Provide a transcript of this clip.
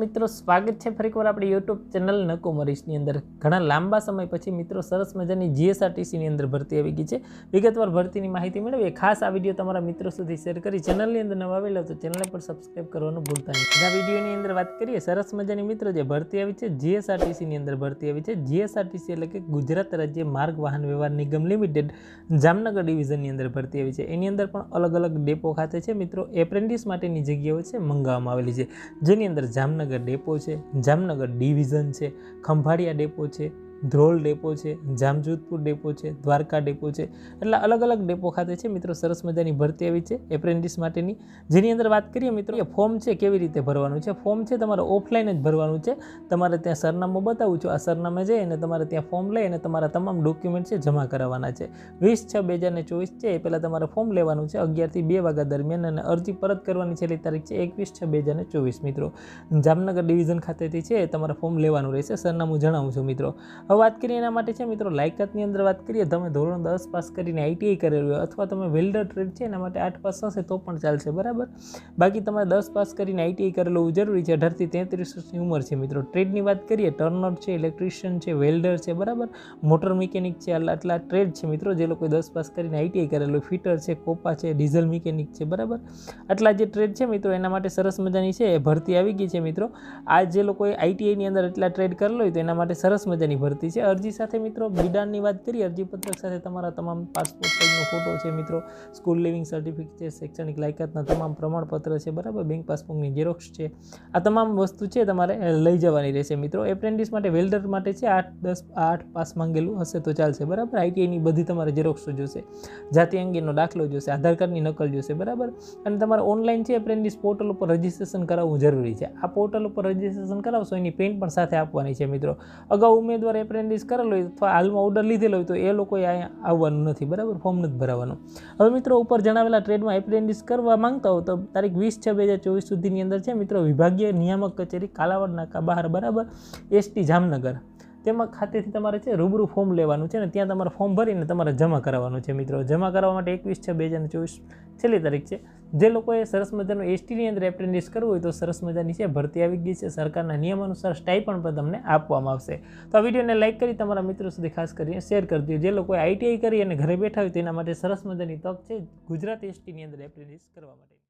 મિત્રો, સ્વાગત છે ફરીકવાર આપણે યુટ્યુબ ચેનલ નકોમરીશની અંદર. ઘણા લાંબા સમય પછી મિત્રો, સરસ મજાની જીએસઆરટીસીની અંદર ભરતી આવી ગઈ છે. વિગતવાર ભરતીની માહિતી મેળવીએ. ખાસ આ વીડિયો તમારા મિત્રો સુધી શેર કરી ચેનલની અંદર નવા આવેલા તો ચેનલને પણ સબસ્ક્રાઈબ કરવાનું ભૂલતા નહીં. આ વિડીયોની અંદર વાત કરીએ. સરસ મજાની મિત્રો, જે ભરતી આવી છે જીએસઆરટીસીની અંદર ભરતી આવી છે. જીએસઆરટીસી એટલે કે ગુજરાત રાજ્ય માર્ગ વાહન વ્યવહાર નિગમ લિમિટેડ જામનગર ડિવિઝનની અંદર ભરતી આવી છે. એની અંદર પણ અલગ અલગ ડેપો ખાતે છે. મિત્રો, એપ્રેન્ટિસ માટેની જગ્યાઓ છે, મંગાવવામાં આવેલી છે. જેની અંદર જામનગર ડેપો છે જામનગર ડિવિઝન છે ખંભાળિયા ડેપો છે ધ્રોલ ડેપો છે, જામજોધપુર ડેપો છે, દ્વારકા ડેપો છે, એટલે અલગ અલગ ડેપો ખાતે છે. મિત્રો, સરસ મજાની ભરતી આવી છે એપ્રેન્ટિસ માટેની. જેની અંદર વાત કરીએ મિત્રો, એ ફોર્મ છે કેવી રીતે ભરવાનું છે? ફોર્મ છે તમારે ઓફલાઈન જ ભરવાનું છે. તમારે ત્યાં સરનામું બતાવું છું. આ સરનામે જઈ અને તમારે ત્યાં ફોર્મ લઈ અને તમારા તમામ ડોક્યુમેન્ટ છે જમા કરાવવાના છે. વીસ છ બે હજાર ને ચોવીસ છે, એ પહેલાં તમારે ફોર્મ લેવાનું છે. અગિયારથી બે વાગ્યા દરમિયાન અને અરજી પરત કરવાની છેલ્લી તારીખ છે એકવીસ છ બે હજાર ચોવીસ મિત્રો. જામનગર ડિવિઝન ખાતેથી છે તમારે ફોર્મ લેવાનું રહેશે. સરનામું જણાવું છું મિત્રો. હવે વાત કરીએ એના માટે છે, મિત્રો, લાયકાતની અંદર વાત કરીએ, તમે ધોરણ દસ પાસ કરીને આઈટીઆઈ કરેલું હોય અથવા તમે વેલ્ડર ટ્રેડ છે, એના માટે આઠ પાસ હશે તો પણ ચાલશે, બરાબર? બાકી તમારે દસ પાસ કરીને આઈટીઆઈ કરેલું જરૂરી છે, અઢારથી તેત્રીસ વર્ષની ઉંમર છે, મિત્રો. ટ્રેડની વાત કરીએ, ટર્નર છે, ઇલેક્ટ્રિશિયન છે, વેલ્ડર છે, બરાબર? મોટર મિકેનિક છે, આટલા ટ્રેડ છે, મિત્રો, જે લોકોએ દસ પાસ કરીને આઈટીઆઈ કરેલું ફિટર છે, કોપા છે, ડીઝલ મિકેનિક છે, બરાબર? આટલા જે ટ્રેડ છે, મિત્રો, એના માટે સરસ મજાની છે ભરતી આવી ગઈ છે, મિત્રો. આ જે લોકોએ આઈટીઆઈની અંદર એટલા ટ્રેડ કરેલો હોય તો એના માટે સરસ મજાની ભરતી છે. અરજી સાથે મિત્રો બિડાણની વાત કરીએ, અરજીપત્રક સાથે તમારા તમામ પાસપોર્ટ સાઇઝનો ફોટો છે મિત્રો. સ્કૂલ લિવિંગ સર્ટિફિકેટ છે, શૈક્ષણિક લાયકાતના તમામ પ્રમાણપત્ર છે, બરાબર? બેંક પાસબુકની ઝેરોક્ષ છે. આ તમામ વસ્તુ છે તમારે લઈ જવાની રહેશે મિત્રો. એપ્રેન્ટિસ માટે વેલ્ડર માટે છે, આઠ, દસ, આઠ પાસ માંગેલું હશે તો ચાલશે, બરાબર? આઈટીઆઈની બધી તમારે ઝેરોક્ષ જોશે. જાતિ અંગેનો દાખલો જોશે, આધાર કાર્ડની નકલ જોશે, બરાબર? અને તમારે ઓનલાઈન છે એપ્રેન્ટિસ પોર્ટલ ઉપર રજિસ્ટ્રેશન કરાવવું જરૂરી છે. આ પોર્ટલ ઉપર રજિસ્ટ્રેશન કરાવશો, એની પ્રિન્ટ પણ સાથે આપવાની છે મિત્રો. અગાઉ ઉમેદવાર એપ્રેન્ટિસ કરેલો હોય અથવા હાલમાં ઓર્ડર લીધેલો હોય તો એ લોકોએ અહીંયા આવવાનું નથી, બરાબર? ફોર્મ નથી ભરાવાનું. હવે મિત્રો ઉપર જણાવેલા ટ્રેડમાં એપ્રેન્ટિસ કરવા માંગતા હો તો તારીખ વીસ છ બે હજાર ચોવીસ સુધીની અંદર છે મિત્રો, વિભાગીય નિયામક કચેરી, કાલાવડ નાકા બહાર, બરાબર? એસટી જામનગર. તેમાં ખાતેથી તમારે છે રૂબરૂ ફોર્મ લેવાનું છે ને ત્યાં તમારે ફોર્મ ભરીને તમારે જમા કરાવવાનું છે મિત્રો. જમા કરાવવા માટે એકવીસ છ બે હજાર ચોવીસ છેલ્લી તારીખ છે. જે લોકોએ સરસ મજાનું એસટીની અંદર એપ્રેન્ટિસ કરવું હોય તો સરસ મજાની છે ભરતી આવી ગઈ છે. સરકારના નિયમ અનુસાર સ્ટાઈપણ પણ તમને આપવામાં આવશે. તો આ વિડીયોને લાઇક કરી તમારા મિત્રો સુધી ખાસ કરીને શેર કરી દો જે લોકોએ આઈટીઆઈ કરી અને ઘરે બેઠા હોય તેના માટે સરસ મજાની તક છે ગુજરાત એસટીની અંદર એપ્રેન્ટિસ કરવા માટે.